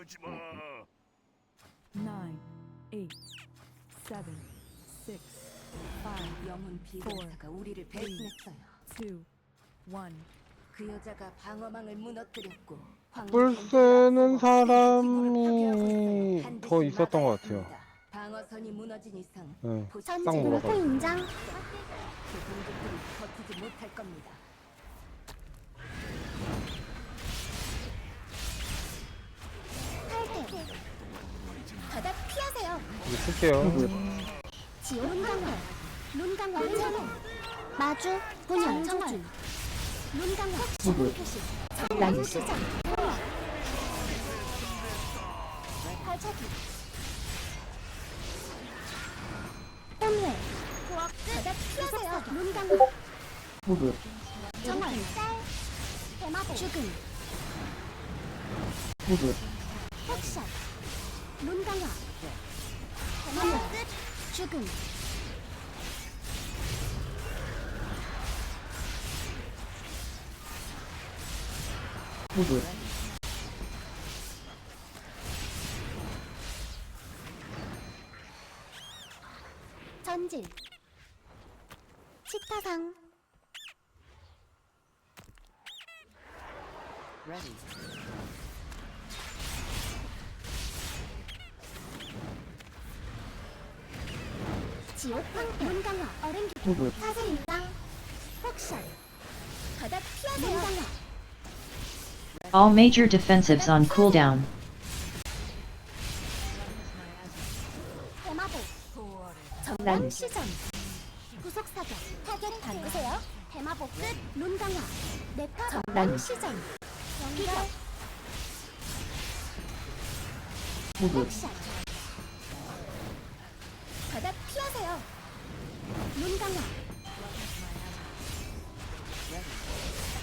이러지 마. nine, eight, seven, six, five, 영혼 비공사가 우리를 배신했어요. two, one. 그 여자가 방어망을 무너뜨렸고 뿔 쓰는 사람이 더 있었던 것 같아요. 방어선이 무너진 이상 네, 딱 물어봐. 인장 그 공격들이 버티지 못할 겁니다. 이거 쓸게요. 지옥 강화. 눈 강화. 천원. 마주. 분열 정월. 눈 강화. 지옥 표시. 난 시장. 우와. 발차기. 혼회. 바닥 피하세요. 눈 강화. 정월. 쌀. 대마보. 죽음. 폭샷. 눈 강화. 대마보. 끝. 죽음. 전질. 치타상. 지옥 황태. 눈 강화. 어른기. 사슬인당. 폭샷. 바닥 피하세요. All major defensives on cooldown. 대마보. 시전. 구속 사격. 타겟 바꾸세요. 대마보 끝. 눈 강화. 네파 정단 시전. 연결. 바닥 눈 강화.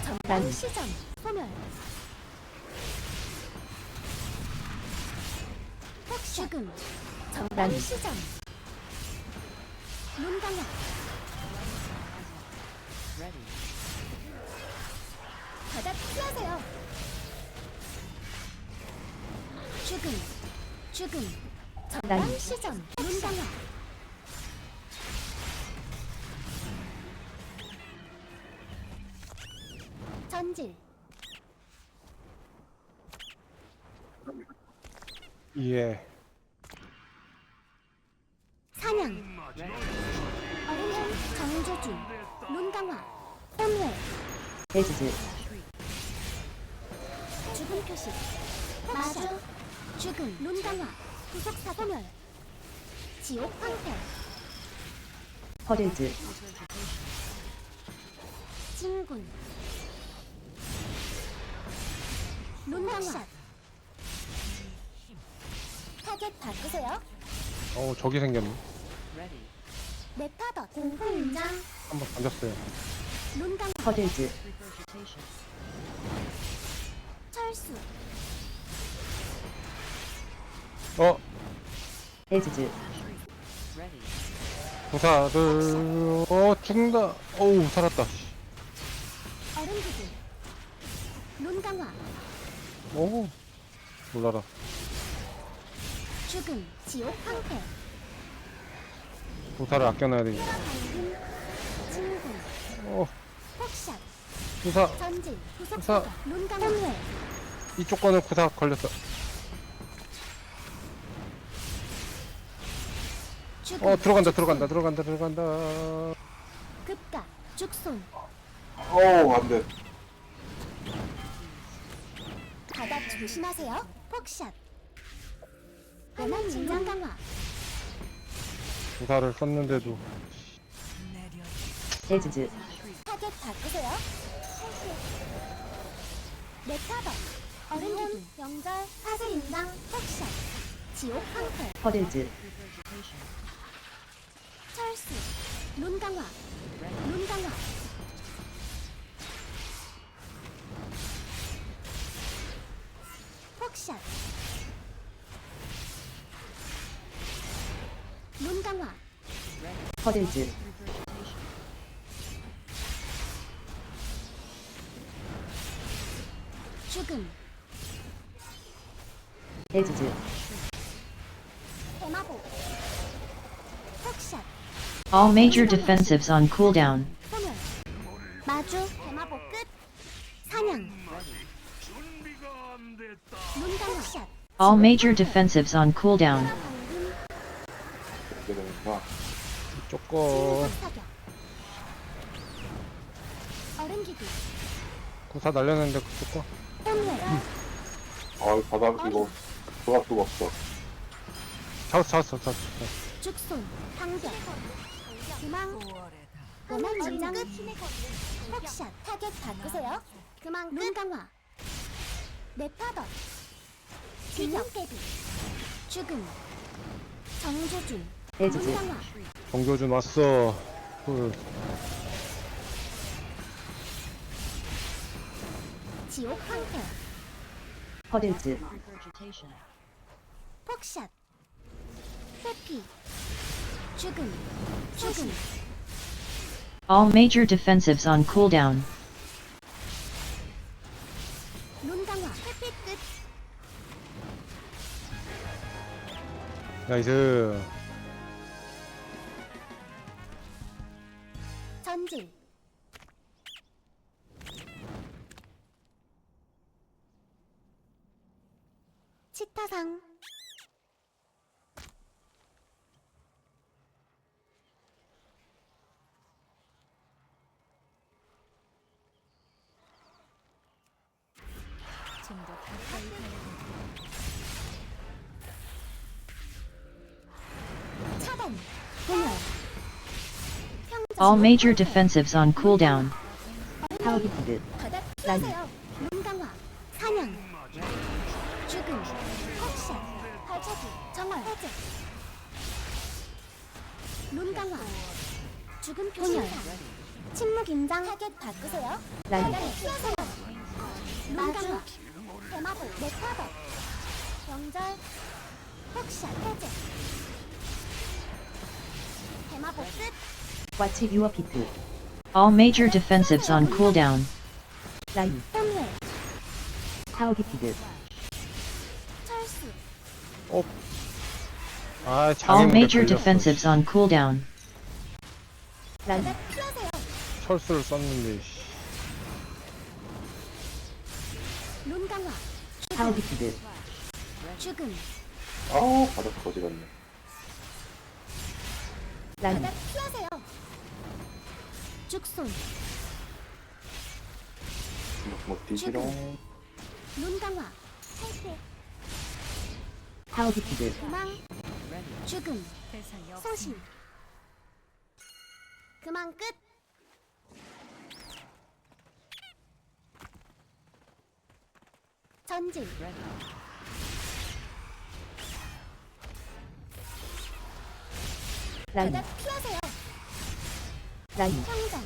정단 시전. 소멸. 폭 죽음. 정단 시전. 눈 강화. 바닥 피하세요. 죽음. 죽음. 정단 시전. 예. 사냥. 어린이 정조주. 눈 강화. 혼회. 해지지. 죽음 표시. 마주. 죽음. 눈 강화. 구속사 소멸. 지옥 황태. 허들즈. 진군. 눈 강화. 타겟 바꾸세요. 어 저기 생겼네. 네파더. 공포 인장. 한 번 던졌어요. 눈 강화. 허들즈. 철수. 어 해지지. 부사를 어 죽는다. 어우 살았다. 얼음 기둥. 눈 강화. 오 놀라라. 죽음. 지옥 황태. 부사를 아껴놔야 되겠다. 어 전진. 구속 구사. 눈. 혼회. 이쪽 거는 구사 걸렸어. 죽음. 어 들어간다 들어간다 들어간다 들어간다. 급가. 죽손. 어우 안돼. 바닥 조심하세요. 폭샷. 연한 진장 강화. 부사를 썼는데도 해지지. 타겟 바꾸세요. 네타더. 어른기둥. 영절. 사슬 인장. 폭샷. 지옥 황태. 허들즈. 철수. 눈 강화. 눈 강화. 폭샷. 눈 강화. 허들즈. 죽음. 에즈즈 대마보 턱샷 All major defensives on cooldown. 소멸 마주 대마보 끝 사냥 눈강화 샷 All major defensives on cooldown. 조금 사격 구사 날렸는데 그 조금 혼회 아, 바닥 이거. 들어갈 수가 없어. 잡았어 잡았어 잡았어. 죽손 방벽 그망 원한 전장 턱샷. 타겟 바꾸세요. 그망 눈강화. 네파더 진력 깨비 죽음. 정조준 눈강화 정교준 왔어. 그 지옥 황태 퍼즐즈 폭샷. 회피. 죽음. 죽음. All major defensives on cooldown. 눈 강화 회피 끝. 나이스 전질 치타상 All major defensives on cooldown. 바닥 피하세요 눈강화 사냥 죽음 턱샷 발차기 정월 해제 눈강화 죽음 표시 침묵 임장 타겟 바꾸세요 바닥 피하세요 눈강화 대마보 네타더 명절 턱샷 해제 대마보 끝 All major defensives on cooldown. 라인 혼회 타워비티드 철수 아 All 장애물에 major 걸렸어 defensives on cooldown. 라인 바닥 피하세요 철수를 썼는데 씨. 눈강화. 타워비티드 죽음. 아, 바닥 거지갔네. 라인 바닥 피하세요 죽손 뭐, 뒤지롱. 눈강화 탈퇴 타워비티드 그망. 죽음. 대상이 없 소신. 그만 끝. 전진. 바닥 피하세요 라인 평장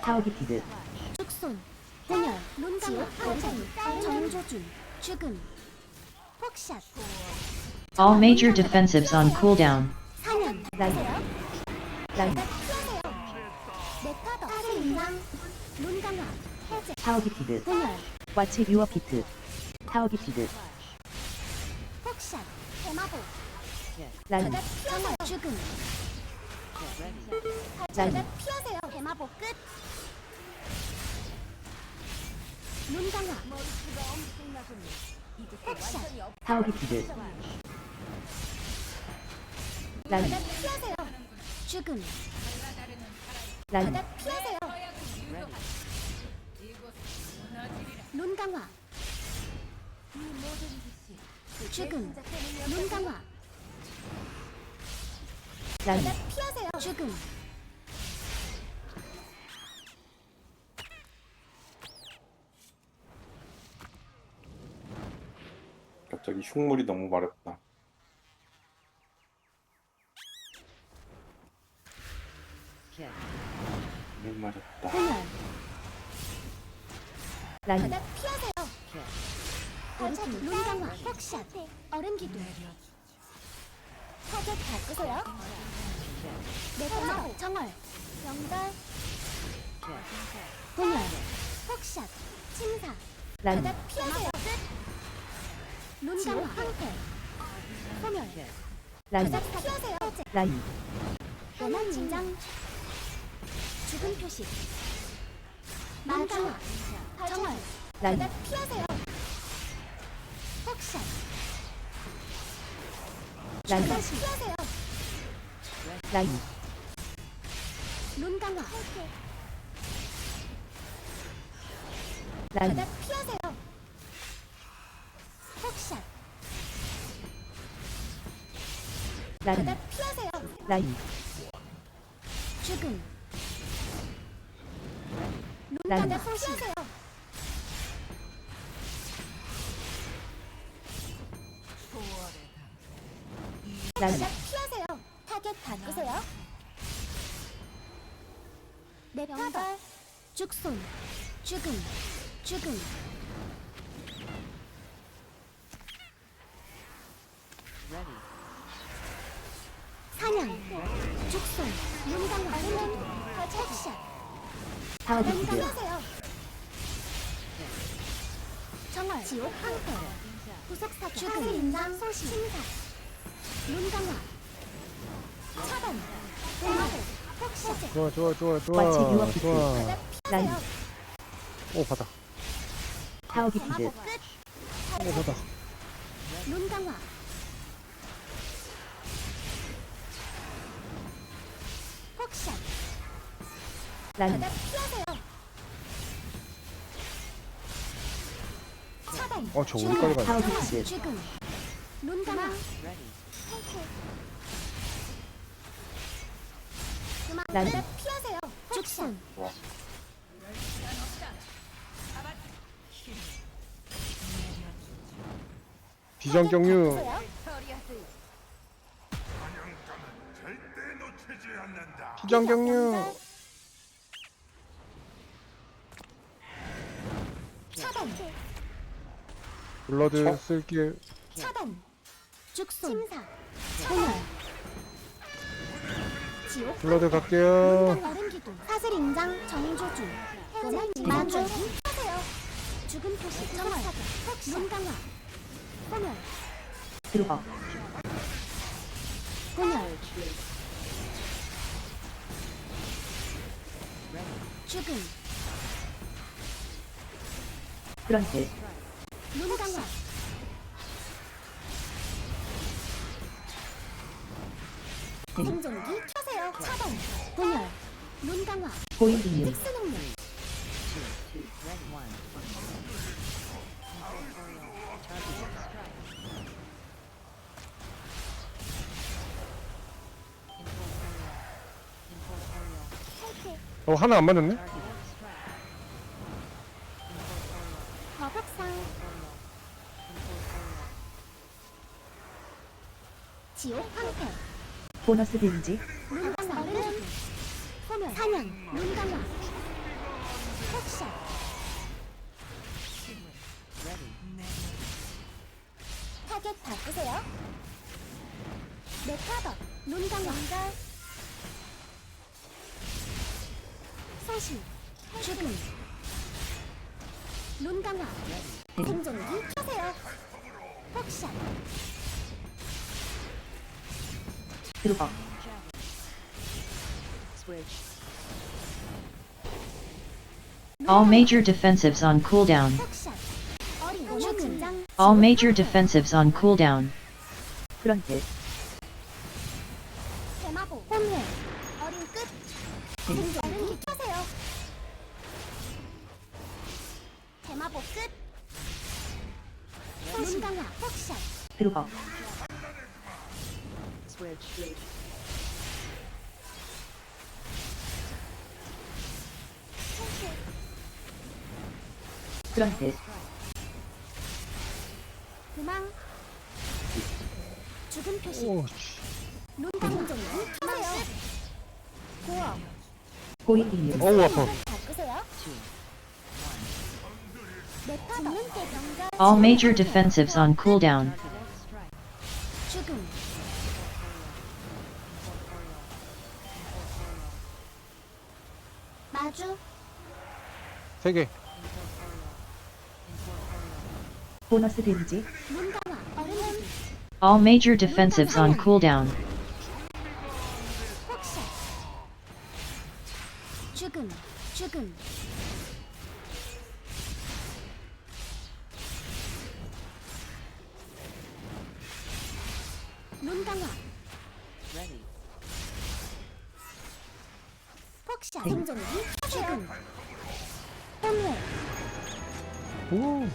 타워비티드. 죽손 분열 눈강화 발차기 정조준 죽음. 폭샷. All major defensives on cooldown. 사냥. 라인 라인 바닥 피하세요. 네타더 다른 인상. 눈강화 해제. 타워비티드. 분열. 와치 유어 피트. 타워비티드. 폭샷 대마보. 라인 죽음 바닥 피하세요. 대마보 끝. 눈 강화. 폭샷 타워비티드 라인 바닥 피하세요. 죽음. 바닥 피하세요. 눈 강화. 죽음. 눈 강화 바닥 피하세요. 죽음. 갑자기 흉물이 너무 마렵다. 너무 마렵다. 바닥 피하세요. 발차기 눈강화 폭샷 얼음 기둥 타겟 바꾸세요. 네타더 정월 명절. 분열 폭샷 침사. 라인 바닥 피하세요. 강화 황태. 소멸. 바닥 피하세요. 라인, 원한 진장 죽은 표시. 마주 정월 바닥 피하세요. 폭샷 라인, 라인, 눈 강화 라인, 바닥 피하세요. 폭샷. 라인, 바닥 피하세요. 라인, 죽음. 눈 라인. 바닥 피하세요 바닥 피하세요. 타겟 바꾸세요? 내 파벌 죽손. 죽음. 죽음. 사냥. 죽손. 파워드 눈 기드, 강화세요. 정월 지옥 황태 구속사 죽음. 인장 소시 침사 눈 강화. 차단. 대마보 폭샷 좋아 좋아 좋아 마치 좋아. 유압 기술. 좋아. 피하세요 오 기드, 대마보 끝. 오 바닥 눈 강화. 폭샷 바닥 피하세요. 차단. 어저 어디까지 가냐 기드, 죽음 눈 강화 그만. 바닥 피하세요. 죽순 좋아. 비정경유. 비정경유. 차단. 블러드 쓸게. 차단. 죽순. 침사 지옥 블러드 갈게요. 사슬 인장 정조주. 원한 마주 하세요 죽은 표시 정월. 눈 강화. 소멸 들어가, 소멸 죽음. 프런트, 능력 어 하나 안 맞았네? 거북상. 지옥 황태 보너스 데미지, 바꾸세요. 메타더. 눈 강화 소실 죽음 눈 강화 등, 생존기 켜세요. 폭샷 들어가, All major defensives on cooldown. 폭샷 어린 죽음 All major defensives on cooldown. 프런트, 대마보 혼회 어린 끝 등, 생존기 켜세요 대마보 끝눈 강화 폭샷 들어가, 프런트, 죽은 표시. 오눈 강화 생존기 켜세요 고어 고인 인류, 어우 아파. 바꾸세요. 메타 죽는 때 병자 All major defensives on cooldown. 죽음. 마주. 세 개. 보너스 데미지, 눈 All major defensives on cooldown. 폭샷 죽음 죽음 눈 강화 폭샷 생존기 죽음 혼회 오.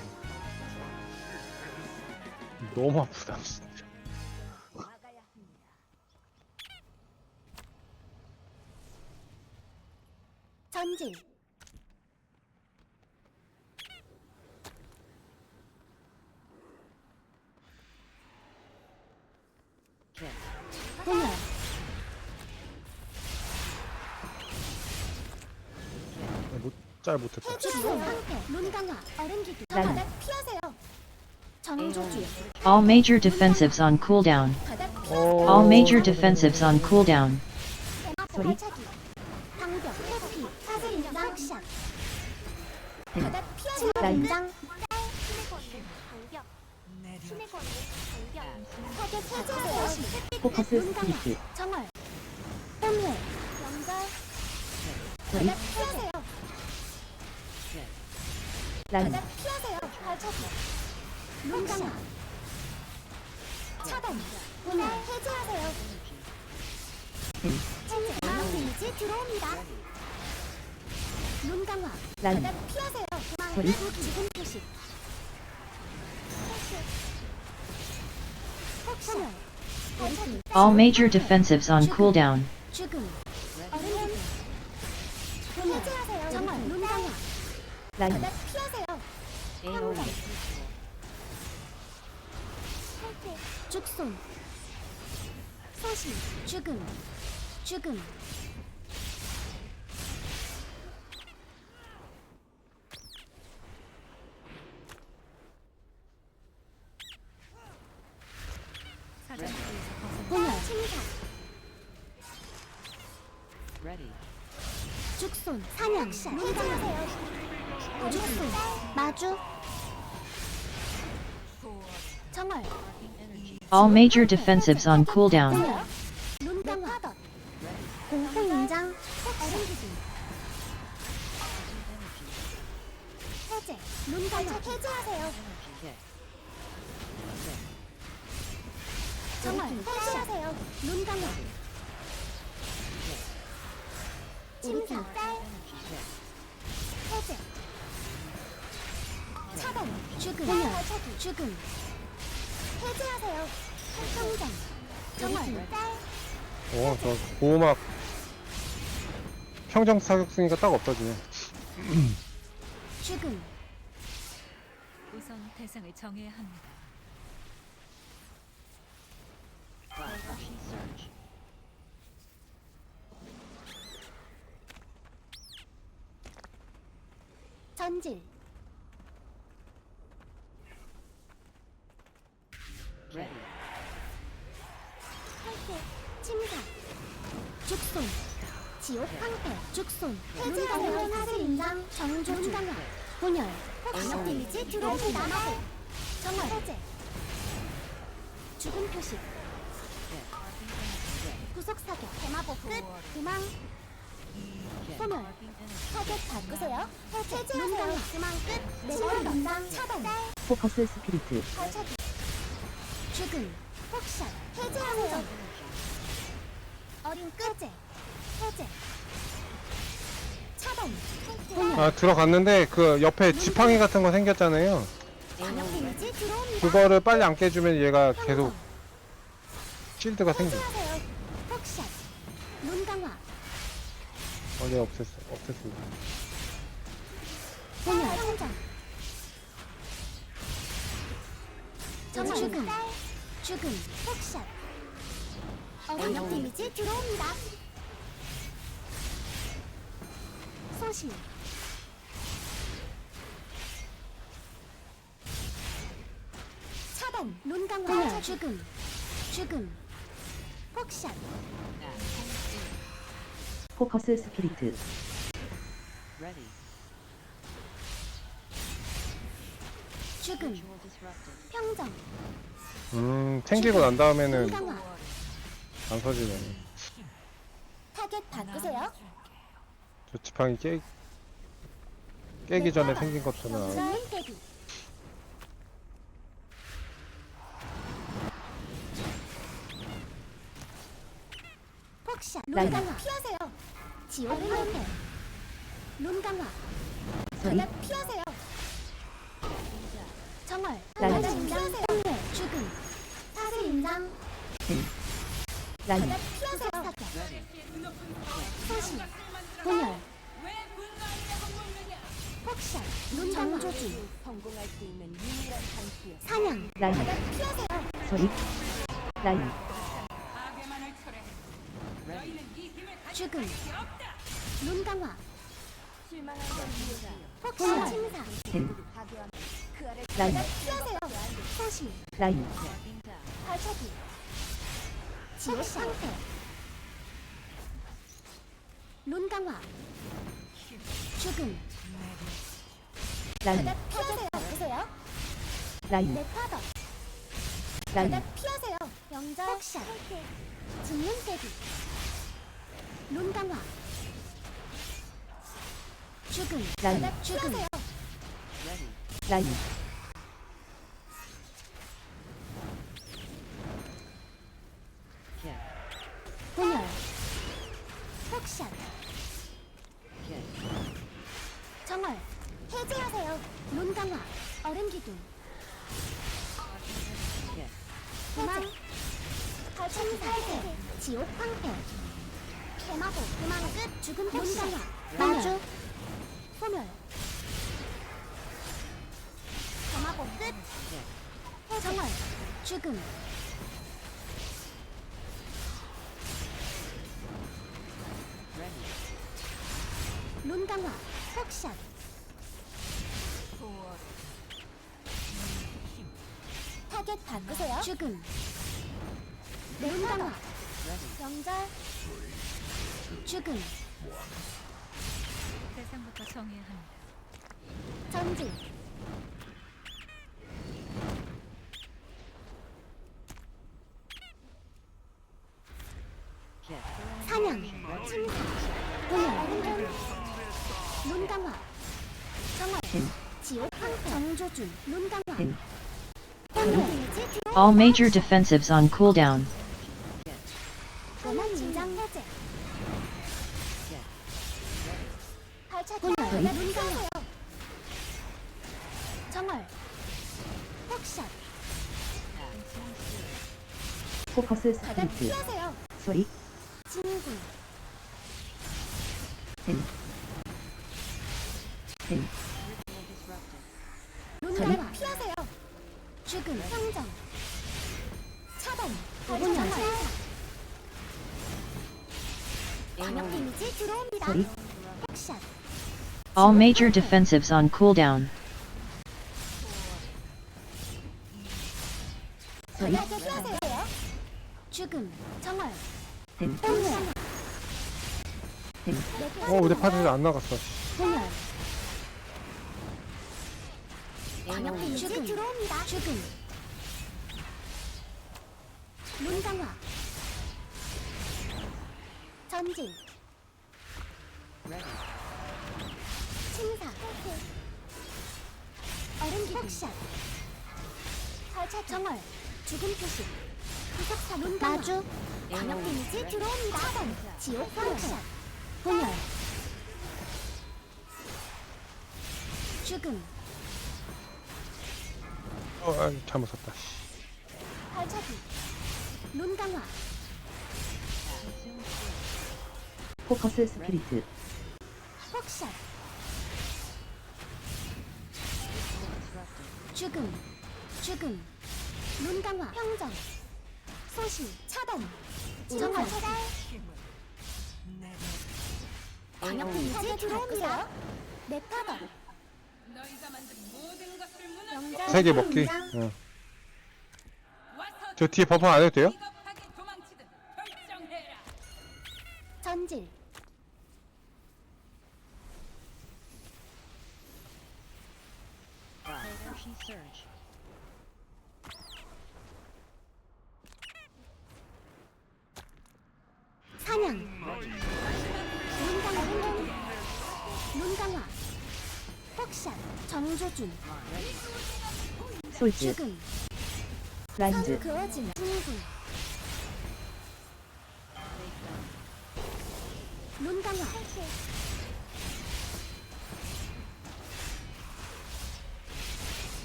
너무 아프다 잘 못했다. All major defensives on cooldown. All major defensives on cooldown. 타겟 해제하세요 포커스 스피릿 정월 혼회 바닥 피하세요. 발차기. 눈 강화 차단. 혼회 해제하세요. 해제 데미지 들어옵니다. 눈 강화 바닥 피하세요. 도망 지금 표시. 폭발 발차기. All major defensives on cooldown. 죽음. 얼음 해제하세요. 정말 눈 강화 바닥 피하세요 황정 죽손 소시 죽음 죽음. 죽손 사냥. 해제하세요 죽손 마주 All major defensives on cooldown. 혼혈 눈 강화 공포 인장 얼음기둥 해제 눈 강화 해제하세요 정월 해제하세요 눈 강화 침사 해제 차단 죽음 죽음 해제하세요. 성장. 정월 어, 저 보호막. 평정 사격 쓰니까 딱 없어지네. 죽음. 우선 대상을 정해야 합니다. 전질 탈퇴 침사 죽손 지옥 황폐 죽손 해제하세요 사슬 인장 정조주 강화 혼혈 방역 데미지 들어옵니다 정월 해제. 죽음 표시 구속 사격. 대마보 끝. 도망. 소멸. 타겟 바꾸세요. 해제하세요. 도망 끝. 내월 담당 차단. 포커스 발차기. 죽음. 폭샷 해제하세요. 어린 끝제 해제. 차단 혼혈 아 들어갔는데 그 옆에 지팡이 같은 거 생겼잖아요. 방역 데미지 들어옵니다. 그거를 빨리 안 깨주면 얘가 계속 실드가 생겨. 해제하세요. 폭샷. 눈 강화. 어, 네 없앴어, 없앴습니다. 죽음. 죽음. 폭샷. 방역 데미지 들어옵니다 소실 차단. 눈 강화. 죽음. 죽음. 폭샷. 포커스 스피릿. 죽음. 평정. 음 챙기고 난 다음에는 강화. 안 서지네. 타겟 바꾸세요 저 지팡이 깨 깨기 전에 생긴 대기 폭샷 눈 강화? 피하세요. 지옥 방패 눈 강화. 바닥 피하세요. 정월 바닥 피하세요. 죽음. 사슬 인장 바닥 피하세요. 소신 사냥. 피하세요 소리 라인 죽음. 눈 강화. 폭샷 침사. 라인 피하세요. 소신 라인 발차기. 지옥 상태 눈 강화. 죽음. 라인 라인. 내 파더. 라인. 바닥 피하세요. 영절 폭샷. 짓는 대기 눈 강화. 죽음. 라인. 바닥 라인. 분열. 폭샷. 정월. 해제하세요. 눈 강화. 얼음 기둥 발차기 살개 지옥 방패 대마보 도망 끝눈 강화 마주 소멸 대마보 끝 정월 죽음 눈 강화 폭샷 타겟 바꾸세요. 죽음 눈 강화 영절. 죽음. 대상부터 정해야 합니다. 전진. 사냥. 침사 분열 눈 강화. 정월. 지옥. 황태 정조준. 눈 강화. 음. 혼돈 데미지 들어 All major defensives on cooldown. 포커스 바닥 스프린트 피하세요. 소리 진군 음. 음. 눈 강화 피하세요. 죽음 성장 차단 분열 광역 데미지? 들어옵니다. 소리 폭샷. All major defensives on cooldown. 어 내 파트에 안 나갔어 광역 데미지 들어옵니다. 죽음. 눈 강화. 전진. 침사. 얼음 폭샷. 발차 정월. 죽음 표시. 구석사 눈 강화. 마주. 광역 데미지 들어옵니다. 차단. 지옥 폭샷 분열 죽음. 어 아, 잘못 샀다. 발차기 눈 강화. 포커스 스피리트 폭샷 죽음. 죽음. 눈 강화. 평정. 소신. 차단. 정월 차단. 광역 데미지 들어옵니다 내 파 세 개 먹기. 응. 저 뒤에 버퍼 안 해도 돼요? 전질 사냥 정조준. 솔즈, 죽음 그어진 진군. 눈강화.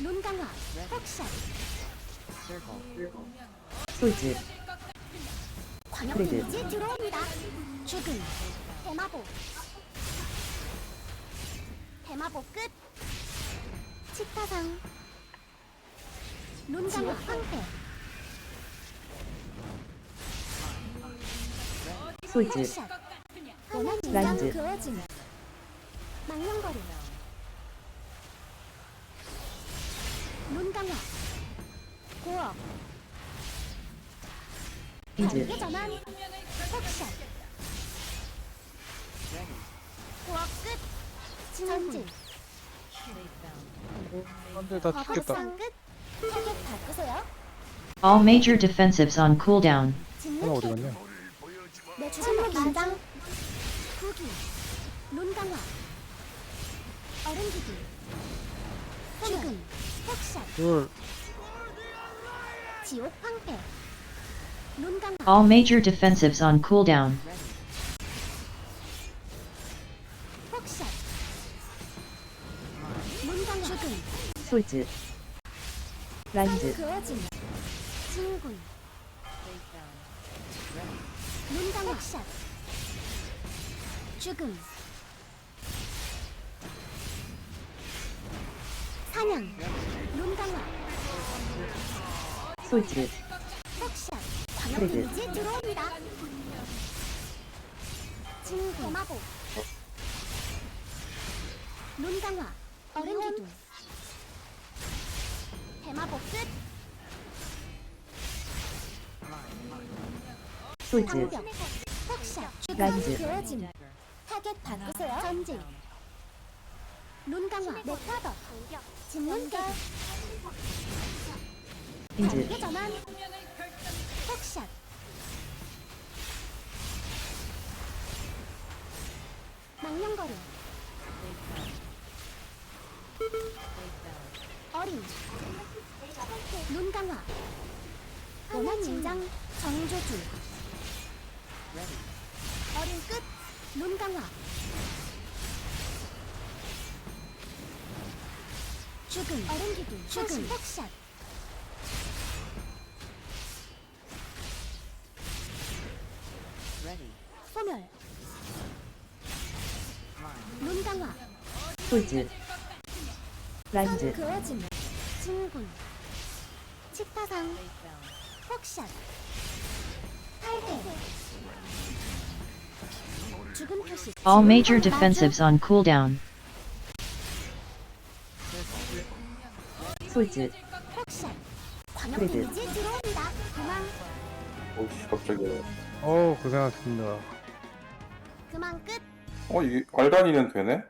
눈강화. 폭샷 솔즈, 광역 그래도. 데미지 들어옵니다. 죽음. 대마보 대마보 끝. 치타상. 눈강화 황폐. 인장 그어짐 망령거림. 눈강화 고어. 단계 전환 전진 안돼 나 죽겠다 거부상 끝 타겟 바꾸세요 all major defensives on cooldown. 하나 어디 갔냐 내 침묵 긴장 구기 눈 강화 얼음 기기 죽음 폭샷 둘 지옥 강화 All major defensives on cooldown. 솔즈, 라이즈, 강화 폭샷. 죽음. 사냥. 눈 강화. 솔즈, 광역 그래도. 데미지 들어옵니다. 진군 대마보 눈 강화. 얼음 기둥 장벽 폭샷 라이즈. 그어짐 타겟 바꾸세요? 전진. 눈 강화 비즈, 단계 전환. 폭샷. 망령거림 어린 눈 강화. 원한 진장 정조준 어린 끝눈 강화. 죽음 어린 기둥. 죽음. 폭샷. 소멸. 눈 강화. 솔즈, 라이즈, 그어짐 진군 폭샷 탈퇴 죽음 표시 all major defensives on cooldown. 솔즈, 폭샷 광역 그래도. 데미지 들어옵니다 그만 오씨 갑자기 어우 고생하셨습니다 그만 끝 어 이게 알단이는 되네?